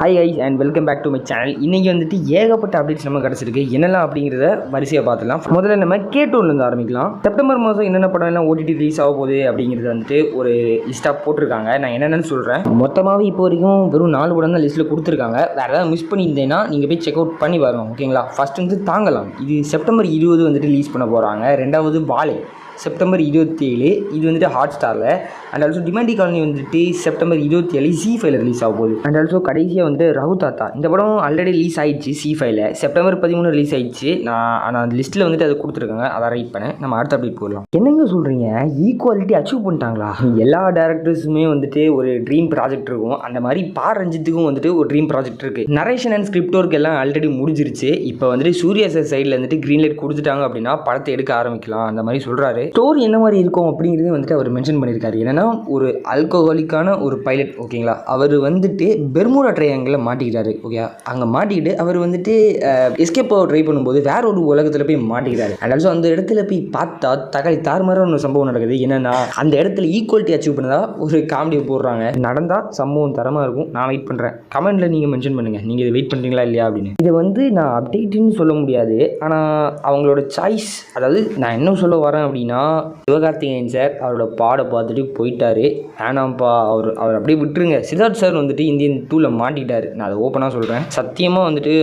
Hi guys and welcome back to my channel இன்றைக்கி வந்துட்டு ஏகப்பட்ட அப்டேட்ஸ் நம்ம கிடச்சிருக்கு. என்னெல்லாம் அப்படிங்கிறத வரிசையாக பார்த்துலாம் முதல்ல நம்ம கே டூன்லேருந்து ஆரம்பிக்கலாம். செப்டம்பர் மாதம் என்னென்ன படம் எல்லாம் ஓடிடி ரிலீஸ் ஆக போகுது அப்படிங்கிறது வந்துட்டு ஒரு லிஸ்ட்டாக போட்டிருக்காங்க. நான் என்னென்னு சொல்கிறேன் மொத்தமாகவே இப்போ வரைக்கும் வெறும் நாலு படம் தான் லிஸ்ட்டில் கொடுத்துருக்காங்க. வேறு ஏதாவது மிஸ் பண்ணியிருந்தேன்னா நீங்கள் போய் செக் அவுட் பண்ணி பாருங்க ஓகேங்களா ஃபஸ்ட் வந்து தாங்கலாம். இது செப்டம்பர் இருபது வந்துட்டு ரிலீஸ் பண்ண போகிறாங்க ரெண்டாவது வாழை. செப்டம்பர் இருபத்தி ஏழு இது வந்துட்டு ஹாட் ஸ்டாரில் அண்ட் ஆல்சோ டிமாண்டி காலனி வந்துட்டு செப்டம்பர் இருபத்தி ஏழு சி ஃபைவ்ல ரிலீஸ் ஆக போகுது. அண்ட் ஆல்சோ கடைசியாக வந்து ரகு தாத்தா. இந்த படம் ஆல்ரெடி ரிலீஸ் ஆயிடுச்சு சி ஃபைவ்ல செப்டம்பர் பதிமூணு ரிலீஸ் ஆயிடுச்சு. நான் ஆனால் அந்த லிஸ்ட்டில் வந்துட்டு அதை கொடுத்துருக்காங்க. அதை ரைட் பண்ணேன். நம்ம அடுத்த அப்டேட் போடலாம். என்னங்க சொல்கிறீங்க ஈக்குவாலிட்டி அச்சீவ் பண்ணிட்டாங்களா? எல்லா டேரக்டர்ஸுமே வந்துட்டு ஒரு ட்ரீம் ப்ராஜெக்ட் இருக்கும். அந்த மாதிரி பா ரஞ்சித்துக்கும் வந்துட்டு ஒரு ட்ரீம் ப்ராஜெக்ட் இருக்குது நரேஷன் அண்ட் ஸ்கிரிப்ட் ஒர்க் எல்லாம் ஆல்ரெடி முடிஞ்சிருச்சு. இப்போ வந்துட்டு சூர்யா சார் சைடில் வந்துட்டு க்ரீன் லைட் கொடுத்துட்டாங்க அப்படின்னா படத்தை எடுக்க ஆரம்பிக்கலாம். அந்த மாதிரி சொல்கிறாரு ஸ்டோரி என்ன மாதிரி இருக்கும் அப்படிங்கிறது வந்துட்டு அவர் மென்ஷன் பண்ணியிருக்காரு. என்னென்னா ஒரு ஆல்கோஹாலிக்கான ஒரு பைலட் ஓகேங்களா அவர் வந்துட்டு பெர்மூடா ட்ரையாங்கில் மாட்டிக்கிறாரு ஓகே அங்கே மாட்டிக்கிட்டு அவர் வந்துட்டு எஸ்கேப் ட்ரை பண்ணும்போது வேற ஒரு உலகத்தில் போய் மாட்டிக்கிறாரு அண்ட் ஆல்சோ அந்த இடத்துல போய் பார்த்தா தக்காளி தாறுமாற ஒரு சம்பவம் நடக்குது. என்னென்னா அந்த இடத்துல ஈக்குவாலிட்டி அச்சீவ் பண்ணதா ஒரு காமெடியை போடுறாங்க. நடந்தால் சம்பவம் தரமாக இருக்கும். நான் வெயிட் பண்ணுறேன் கமெண்ட்டில் நீங்கள் மென்ஷன் பண்ணுங்கள் நீங்கள் இதை வெயிட் பண்ணுறீங்களா இல்லையா அப்படின்னு. இதை வந்து நான் அப்டேட்டுன்னு சொல்ல முடியாது. ஆனால் அவங்களோட சாய்ஸ் அதாவது நான் என்ன சொல்ல வரேன் அப்படின்னா சிவகார்த்திகேயன் சார் அவரோட பாட பார்த்துட்டு போயிட்டாரு. வேணாம்ப்பா அவர் அவர் அப்படியே விட்டுருங்க. சித்தார்த் சார் வந்துட்டு இந்தியன் டூவில் மாட்டிட்டார் நான் அதை ஓப்பனாக சொல்கிறேன் சத்தியமாக வந்துட்டு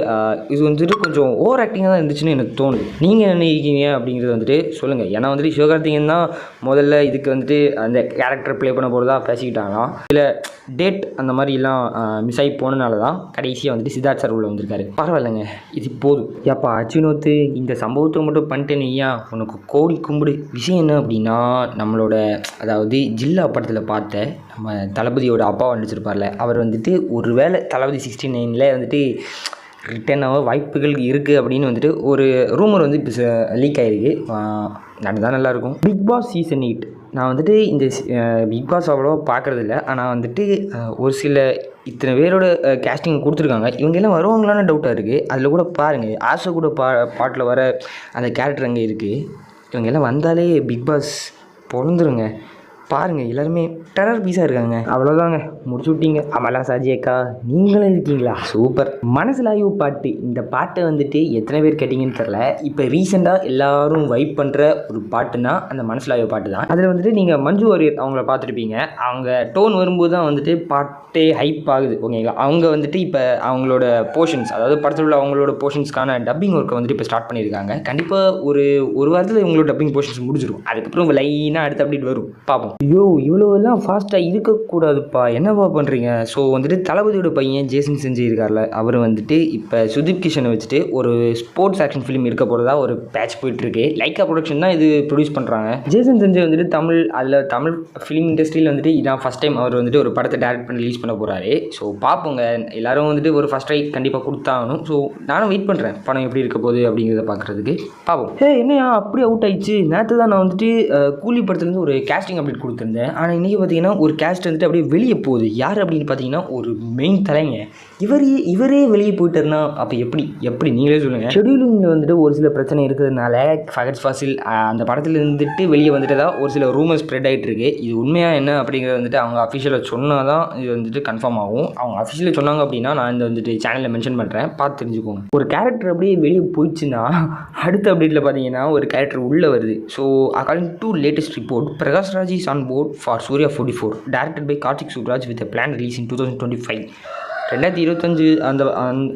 இது வந்துட்டு கொஞ்சம் ஓவர் ஆக்டிங்காக தான் இருந்துச்சுன்னு எனக்கு தோணுது. நீங்கள் என்ன இருக்கீங்க அப்படிங்கிறது வந்துட்டு சொல்லுங்கள் ஏன்னா வந்துட்டு சிவகார்த்திகேயன் தான் முதல்ல இதுக்கு வந்துட்டு அந்த கேரக்டர் ப்ளே பண்ண போகிறதா பேசிக்கிட்டாங்களாம் இல்லை டேட் அந்த மாதிரிலாம் மிஸ் ஆகி போனனால தான் கடைசியாக வந்துட்டு சித்தார்த் சார் உள்ள வந்திருக்காரு. பரவாயில்லைங்க. இது போதும். ஏப்பா அச்சுனோத்து இந்த சம்பவத்தை மட்டும் பண்ணிட்டேன்னு ஐயா உனக்கு கோடி கும்பிடு விஷயம் என்ன அப்படின்னா நம்மளோட அதாவது ஜில்லா படத்தில் பார்த்த நம்ம தளபதியோட அப்பா நடிச்சிருப்பார்ல அவர் வந்துட்டு ஒரு வேளை தளபதி சிக்ஸ்டி நைனில் வந்துட்டு ரிட்டர்ன் ஆக வாய்ப்புகள் இருக்குது அப்படின்னு வந்துட்டு ஒரு ரூமர் வந்து இப்போ லீக் ஆகிருக்கு நடந்தால் நல்லாயிருக்கும் பிக் பாஸ் சீசன் எயிட் நான் வந்துட்டு இந்த பிக் பாஸ் அவ்வளோவா பார்க்குறதில்ல ஆனால் வந்துட்டு ஒரு சில இத்தனை பேரோட கேஸ்டிங் கொடுத்துருக்காங்க. இவங்க எல்லாம் வருவாங்களான்னு டவுட்டாக இருக்குது அதில் கூட பாருங்கள் ஆசை கூட பா பாட்டில் வர அந்த கேரக்டர் அங்கே இருக்குது இவங்க எல்லாம் வந்தாலே பிக் பாஸ் பிறந்துருங்க. பாருங்கள் எல்லாருமே டெரர் பீஸாக இருக்காங்க. அவ்வளோதாங்க முடிச்சு விட்டீங்க. அமலா சாஜியக்கா நீங்களும் இருக்கீங்களா? சூப்பர். மனசிலாயு பாட்டு. இந்த பாட்டை வந்துட்டு எத்தனை பேர் கேட்டிங்கன்னு தெரில இப்போ ரீசெண்டாக எல்லாரும் வைப் பண்ணுற ஒரு பாட்டுனா அந்த மனசிலாயு பாட்டு தான். அதில் வந்துட்டு நீங்கள் மஞ்சு வாரியர் அவங்கள பார்த்துருப்பீங்க. அவங்க டோன் வரும்போது தான் வந்துட்டு பாட்டே ஹைப் ஆகுது ஓகேங்களா அவங்க வந்துட்டு இப்போ அவங்களோட போர்ஷன்ஸ் அதாவது படத்தில் உள்ள அவங்களோட போர்ஷன்ஸ்க்கான டப்பிங் ஒர்க்கை வந்துட்டு இப்போ ஸ்டார்ட் பண்ணியிருக்காங்க. கண்டிப்பாக ஒரு ஒரு வாரத்தில் இவங்களோட டப்பிங் போர்ஷன்ஸ் முடிஞ்சிடும் அதுக்கப்புறம் லைனாக அடுத்து அப்டேட் வரும். பார்ப்போம் ஐயோ இவ்வளோலாம் ஃபாஸ்ட்டாக இருக்கக்கூடாதுப்பா. என்னப்பா பண்ணுறீங்க ஸோ வந்துட்டு தளபதியோட பையன் ஜேசன் செஞ்சு இருக்கார்ல அவர் வந்துட்டு இப்போ சுதீப் கிஷனை வச்சுட்டு ஒரு ஸ்போர்ட்ஸ் ஆக்ஷன் ஃபிலிம் இருக்க போகிறதா ஒரு பேட்ச் போயிட்டுருக்கு. லைக்கா ப்ரொடக்ஷன் தான் இது ப்ரொடியூஸ் பண்ணுறாங்க ஜேசன் செஞ்சு வந்துட்டு தமிழ் அதில் தமிழ் ஃபிலிம் இண்டஸ்ட்ரியில் வந்துட்டு இதான் ஃபஸ்ட் டைம் அவர் வந்துட்டு ஒரு படத்தை டேரக்ட் பண்ணி ரிலீஸ் பண்ண போகிறாரு ஸோ பார்ப்போங்க எல்லாரும் வந்துட்டு ஒரு ஃபஸ்ட் ட்ரை கண்டிப்பாக கொடுத்தாகணும். ஸோ நானும் வெயிட் பண்ணுறேன் படம் எப்படி இருக்க போகுது அப்படிங்கிறத பார்க்குறதுக்கு பார்ப்போம் ஏ என்னையா அப்படி அவுட் ஆயிடுச்சு. நேற்று தான் நான் வந்துட்டு கூலி படத்துலேருந்து ஒரு கேஸ்டிங் அப்டேட் கொடுத்துருந்தேன். ஆனால் இன்றைக்கி பார்த்தீங்கன்னா ஒரு கேஸ்ட் வந்துட்டு அப்படியே வெளியே போகுது. யார் அப்படின்னு பார்த்தீங்கன்னா ஒரு மெயின் தலைங்க. இவரே இவரே வெளியே போயிட்டாருன்னா அப்போ எப்படி? எப்படி? நீங்களே சொல்லுங்கள் ஷெடியூலிங்கில் வந்துட்டு ஒரு சில பிரச்சனை இருக்கிறதுனால ஃபகத் ஃபாசில் அந்த படத்தில் இருந்துட்டு வெளியே வந்துட்டு தான் ஒரு சில ரூமர் ஸ்ப்ரெட் ஆகிட்டு இருக்கு. இது உண்மையாக என்ன அப்படிங்கிறது வந்துட்டு அவங்க அஃபிஷியலாக சொன்னால் தான் இது வந்துட்டு கன்ஃபார்ம் ஆகும். அவங்க அஃபிஷியலாக சொன்னாங்க அப்படின்னா நான் இந்த வந்துட்டு சேனலில் மென்ஷன் பண்ணுறேன் பார்த்து தெரிஞ்சுக்கோங்க. ஒரு கேரக்டர் அப்படியே வெளியே போயிடுச்சுன்னா அடுத்த அப்டேட்டில் பார்த்தீங்கன்னா ஒரு கேரக்டர் உள்ளே வருது. So according to latest report Prakash Raj board for Surya 44, directed by Kartik Subraj with a planned release in 2025. ரெண்டாயிரத்தி இருபத்தஞ்சு அந்த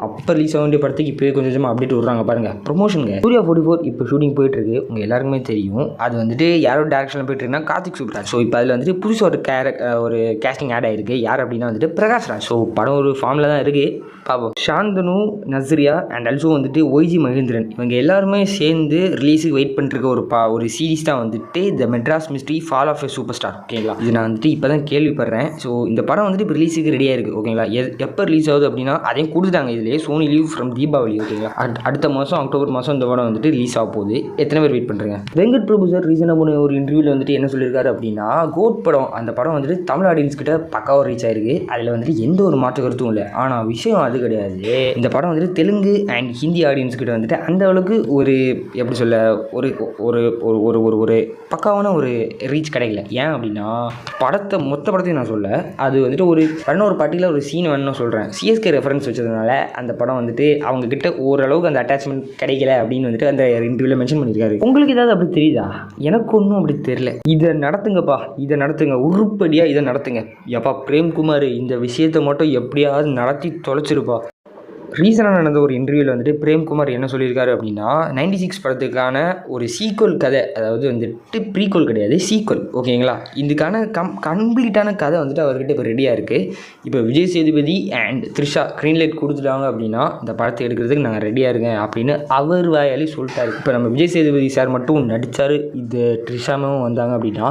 அப்போ ரிலீஸ் ஆக வேண்டிய படத்துக்கு இப்போயே கொஞ்சம் கொஞ்சமாக அப்டேட் விட்றாங்க பாருங்கள் ப்ரொமோஷனுங்க சூர்யா ஃபோர்ட்டி ஃபோர் இப்போ ஷூட்டிங் போயிட்டுருக்கு. உங்கள் எல்லாருக்குமே தெரியும். அது வந்துட்டு யாரோட டேரக்ஷனில் போயிட்டுருக்குன்னா கார்த்திக் சூப்ராஜ் ஸோ இப்போ அதில் வந்துட்டு புதுசாக ஒரு கேர ஒரு கேஸ்டிங் ஆட் ஆயிருக்கு. யார் அப்படின்னா வந்துட்டு பிரகாஷ் ராஜ். ஸோ படம் ஒரு ஃபார்மில் தான் இருக்குது பார்ப்போம் சாந்தனு நஸ்ரியா அண்ட் ஆல்சோ வந்துட்டு ஒய்ஜி மகேந்திரன். இவங்க எல்லாருமே சேர்ந்து ரிலீஸுக்கு வெயிட் பண்ணிருக்க ஒரு பா ஒரு சீரிஸ் தான் வந்துட்டு the Madras mystery fall of a super star ஓகேங்களா இது நான் வந்துட்டு இப்போ தான் கேள்விப்படுறேன். ஸோ இந்த படம் வந்துட்டு இப்போ ரிலீஸுக்கு ரெடியாக இருக்குது ஓகேங்களா எப் எப்போ ரிலீஸ் ஆகுது அப்படின்னா அதையும் கொடுத்துட்டாங்க இதுலேயே. சோனி லீவ் ஃப்ரம் தீபாவளி ஓகேங்களா அடுத்த மாதம் அக்டோபர் மாதம் இந்த படம் வந்துட்டு ரிலீஸ் ஆக போகுது. எத்தனை பேர் வெயிட் பண்ணுறீங்க வெங்கட் பிரபு சார் ரீசனாக போன ஒரு இன்டர்வியூவில் வந்துட்டு என்ன சொல்லியிருக்காரு அப்படின்னா கோட் படம் அந்த படம் வந்துட்டு தமிழ் ஆடியன்ஸ் கிட்ட பக்காவாக ரீச் ஆயிருக்கு. அதில் வந்துட்டு எந்த ஒரு மாற்று கருத்தும் இல்லை. ஆனால் விஷயம் அது கிடையாது. இந்த படம் வந்துட்டு தெலுங்கு அண்ட் ஹிந்தி ஆடியன்ஸ் கிட்ட வந்துட்டு அந்த அளவுக்கு ஒரு எப்படி சொல்ல ஒரு ஒரு ஒரு ஒரு ஒரு ஒரு பக்காவான ஒரு ரீச் கிடைக்கல. ஏன் அப்படின்னா படத்தை மொத்த படத்தையும் நான் சொல்ல அது வந்துட்டு ஒரு பதினோரு பாட்டியில் ஒரு சீன் வேணும்னு சொல்கிறேன் சொல்கிறேன் சிஎஸ்கே ரெஃபரன்ஸ் வச்சதுனால அந்த படம் வந்துட்டு அவங்கக்கிட்ட ஓரளவுக்கு அந்த அட்டாச்மெண்ட் கிடைக்கல அப்படின்னு வந்துட்டு அந்த இன்டர்வியூவில் மென்ஷன் பண்ணியிருக்காரு உங்களுக்கு ஏதாவது அப்படி தெரியுதா? எனக்கு ஒன்றும் அப்படி தெரியல. இதை நடத்துங்கப்பா இதை நடத்துங்க. உருப்படியாக இதை நடத்துங்க. எப்பா பிரேம்குமார் இந்த விஷயத்தை மட்டும் எப்படியாவது நடத்தி தொலைச்சிருப்பா. ரீசனாக நடந்த ஒரு இன்டர்வியூவில் வந்துட்டு பிரேம்குமார் என்ன சொல்லியிருக்காரு அப்படின்னா நைன்டி சிக்ஸ் படத்துக்கான ஒரு சீக்வல் கதை அதாவது வந்துட்டு ப்ரீக்வல் கிடையாது சீக்வல் ஓகேங்களா இதுக்கான கம் கம்ப்ளீட்டான கதை வந்துட்டு அவர்கிட்ட இப்போ ரெடியாக இருக்குது இப்போ விஜய் சேதுபதி அண்ட் த்ரிஷா க்ரீன்லைட் கொடுத்துட்டாங்க அப்படின்னா இந்த படத்தை எடுக்கிறதுக்கு நாங்கள் ரெடியாக இருக்கேன் அப்படின்னு அவர் வாயாலே சொல்லிட்டாரு. இப்போ நம்ம விஜய் சேதுபதி சார் மட்டும் நடித்தார் இது த்ரிஷாமும் வந்தாங்க அப்படின்னா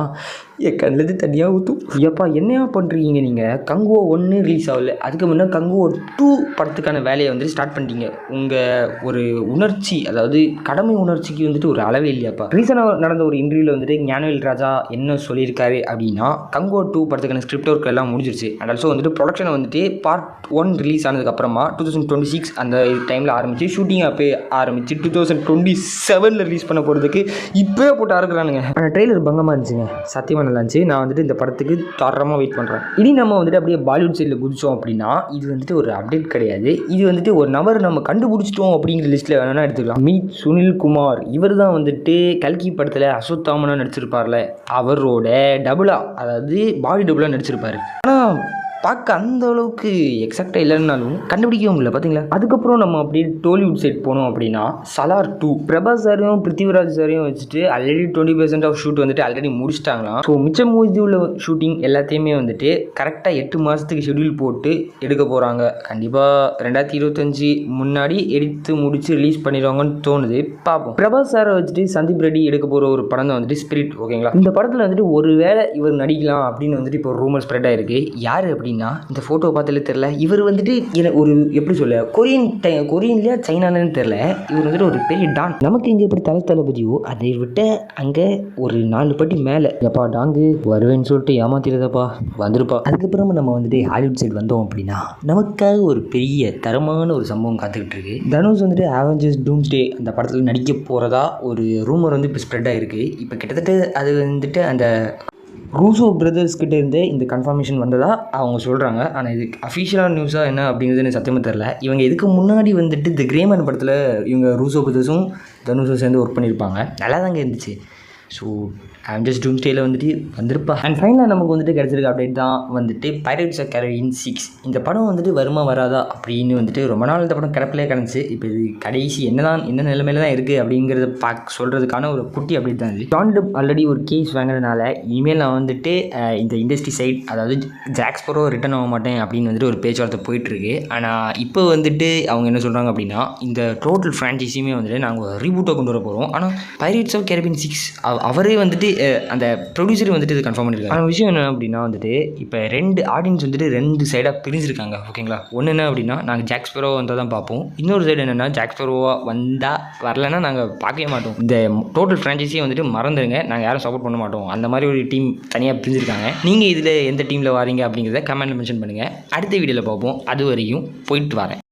என் கண்ணில் தனியாக ஊற்றும் ஐயப்பா என்னையா பண்ணுறீங்க நீங்கள் கங்குவோ ஒன்று ரிலீஸ் ஆகல. அதுக்கு முன்னே கங்குவோ டூ படத்துக்கான வேலையை வந்துட்டு ஸ்டார்ட் பண்ணிட்டீங்க. உங்கள் ஒரு உணர்ச்சி அதாவது கடமை உணர்ச்சிக்கு வந்துட்டு ஒரு அளவே இல்லையாப்பா. ரீசனாக நடந்த ஒரு இன்டர்வியூவில் வந்துட்டு ஞானவேல் ராஜா என்ன சொல்லியிருக்காரு அப்படின்னா கங்குவோ டூ படத்துக்கான ஸ்கிரிப்ட் ஒர்க் எல்லாம் முடிஞ்சிருச்சு. அண்ட் ஆல்சோ வந்துட்டு ப்ரொடக்ஷன் வந்துட்டு பார்ட் ஒன் ரிலீஸ் ஆனதுக்கப்புறமா டூ தௌசண்ட் டுவெண்ட்டி சிக்ஸ் அந்த டைமில் ஆரம்பிச்சு ஷூட்டிங் அப்போ ஆரம்பிச்சு டூ தௌசண்ட் டுவெண்ட்டி செவனில் ரிலீஸ் பண்ண போகிறதுக்கு இப்போயே போட்டு அறுக்குறானுங்க. அந்த ட்ரெய்லர் பங்கமாக இருந்துச்சுங்க. சத்தியமாக நல்லா இருந்துச்சு. நான் வந்துட்டு இந்த படத்துக்கு தாராளமாக வெயிட் பண்ணுறேன் இனி நம்ம வந்துட்டு அப்படியே பாலிவுட் சைடில் குதிச்சோம் அப்படின்னா இது வந்துட்டு ஒரு அப்டேட் கிடையாது. இது வந்துட்டு ஒரு நபர் நம்ம கண்டுபிடிச்சிட்டோம் அப்படிங்கிற லிஸ்ட்டில் வேணும்னா எடுத்துக்கலாம். மீட் சுனில் குமார். இவர் தான் வந்துட்டு கல்கி படத்தில் அஸ்வத்தாமனா நடிச்சிருப்பார்ல. அவரோட டபுளா அதாவது பாடி டபுளாக நடிச்சிருப்பார். ஆனால் பார்க்க அந்த அளவுக்கு எக்ஸாக்டாக இல்லைன்னாலும் கண்டுபிடிக்கவும் முடியல பார்த்தீங்களா? அதுக்கப்புறம் நம்ம அப்படியே டோலிவுட் சைட் போனோம் அப்படின்னா சலார் டூ பிரபாஸ் சாரையும் பிருத்திவிராஜ் சாரையும் வச்சுட்டு already twenty percent of shoot வந்துட்டு ஆல்ரெடி முடிச்சிட்டாங்களாம். ஸோ மிச்ச மூவி உள்ள ஷூட்டிங் எல்லாத்தையுமே வந்துட்டு கரெக்டாக எட்டு மாதத்துக்கு ஷெட்யூல் போட்டு எடுக்க போகிறாங்க கண்டிப்பாக ரெண்டாயிரத்தி இருபத்தஞ்சி முன்னாடி எடுத்து முடிச்சு ரிலீஸ் பண்ணிடுவாங்கன்னு தோணுது. பார்ப்போம். பிரபாஸ் சாரை வச்சுட்டு சந்தீப் ரெட்டி எடுக்க போகிற ஒரு படம் தான் வந்துட்டு ஸ்பிரிட் ஓகேங்களா இந்த படத்தில் வந்துட்டு ஒரு வேளை இவர் நடிக்கலாம் அப்படின்னு வந்துட்டு இப்போ ரூமர் ஸ்ப்ரெட் ஆயிருக்கு. யார் அப்படி அப்படின்னா இந்த ஃபோட்டோ பார்த்ததுல தெரில இவர் வந்துட்டு ஒரு எப்படி சொல்ல கொரியன் டை கொரியன்லையா சைனாலன்னு தெரில இவர் வந்துட்டு ஒரு பெரிய டான் நமக்கு இங்கே எப்படி தலை தளபதியோ அதை விட்ட அங்கே ஒரு நாலு பட்டி மேலே. எப்பா டாங்கு? வருவேன்னு சொல்லிட்டு ஏமாத்திரதப்பா வந்திருப்பா. அதுக்கப்புறமா நம்ம வந்துட்டு ஹாலிவுட் சைடு வந்தோம் அப்படின்னா நமக்காக ஒரு பெரிய தரமான ஒரு சம்பவம் காத்துக்கிட்டு இருக்கு. தனுஷ் வந்துட்டு ஆவஞ்சர்ஸ் டூம்ஸ்டே அந்த படத்தில் நடிக்க போகிறதா ஒரு ரூமர் வந்து இப்போ ஸ்ப்ரெட் ஆகிருக்கு இப்போ கிட்டத்தட்ட அது வந்துட்டு அந்த ரூசோ பிரதர்ஸ் கிட்ட இந்த கன்ஃபர்மேஷன் வந்ததா அவங்க சொல்கிறாங்க ஆனால் இது அஃபிஷியலான நியூஸாக என்ன அப்படிங்கிறது எனக்கு சத்தியமாக தெரில இவங்க இதுக்கு முன்னாடி வந்துட்டு தி கிரேமன் படத்தில் இவங்க ரூசோ பிரதர்ஸும் தனுஷும் சேர்ந்து ஒர்க் பண்ணியிருப்பாங்க நல்லா தாங்க இருந்துச்சு. ஸோ ஆம்ஜஸ் டூம் ஸ்டேயில் வந்துட்டு வந்திருப்பா. அண்ட் ஃபைனலாக நமக்கு வந்துட்டு கிடச்சிருக்க அப்டேட் தான் வந்துட்டு பைரட்ஸ் ஆஃப் கேரவின் சிக்ஸ் இந்த படம் வந்துட்டு வருமா வராதா அப்படின்னு வந்துட்டு ரொம்ப நாள் இந்த படம் கிடப்பிலே கிடந்துச்சு. இப்போ இது கடைசி என்ன தான் என்ன நிலைமையில தான் இருக்குது அப்படிங்கிறத பார்க்க சொல்கிறதுக்கான ஒரு குட்டி அப்டேட் தான் இது. ஜான்டப் ஆல்ரெடி ஒரு கேஸ் வாங்கினதுனால இனிமேல் நான் வந்துட்டு இந்த இண்டஸ்ட்ரி சைட் அதாவது ஜாக்ஸ்பரோ ரிட்டர்ன் ஆக மாட்டேன் அப்படின்னு வந்துட்டு ஒரு பேச்சுவார்த்தை போயிட்டுருக்கு. ஆனால் இப்போ வந்துட்டு அவங்க என்ன சொல்கிறாங்க அப்படின்னா இந்த டோட்டல் ஃப்ரான்ச்சைஸியுமே வந்துட்டு நாங்கள் ரீபூட்டை கொண்டு வர போகிறோம் ஆனால் பைரேட்ஸ் ஆஃப் கேரபின் சிக்ஸ் அவரே வந்துட்டு அந்த ப்ரொடியூசர் வந்துட்டு இது கன்ஃபார்ம் பண்ணியிருக்காங்க ஆனால் விஷயம் என்ன அப்படின்னா வந்துட்டு இப்போ ரெண்டு ஆடியன்ஸ் வந்துட்டு ரெண்டு சைடாக பிரிஞ்சிருக்காங்க ஓகேங்களா ஒன்று என்ன அப்படின்னா நாங்கள் ஜாக்ஸ்பெரோ வந்தால் தான் பார்ப்போம். இன்னொரு சைடு என்னென்னா ஜாக்ஸ்பெரோவாக வந்தால் வரலன்னா நாங்கள் பார்க்கவே மாட்டோம். இந்த டோட்டல் ஃப்ரான்ச்சைஸியே வந்துட்டு மறந்துடுங்க நாங்கள் யாரும் சப்போர்ட் பண்ண மாட்டோம். அந்த மாதிரி ஒரு டீம் தனியாக பிரிஞ்சிருக்காங்க. நீங்கள் இதில் எந்த டீமில் வரீங்க அப்படிங்கிறத கமெண்ட்டில் மென்ஷன் பண்ணுங்கள் அடுத்த வீடியோவில் பார்ப்போம். அது வரையும் போயிட்டு வரேன்.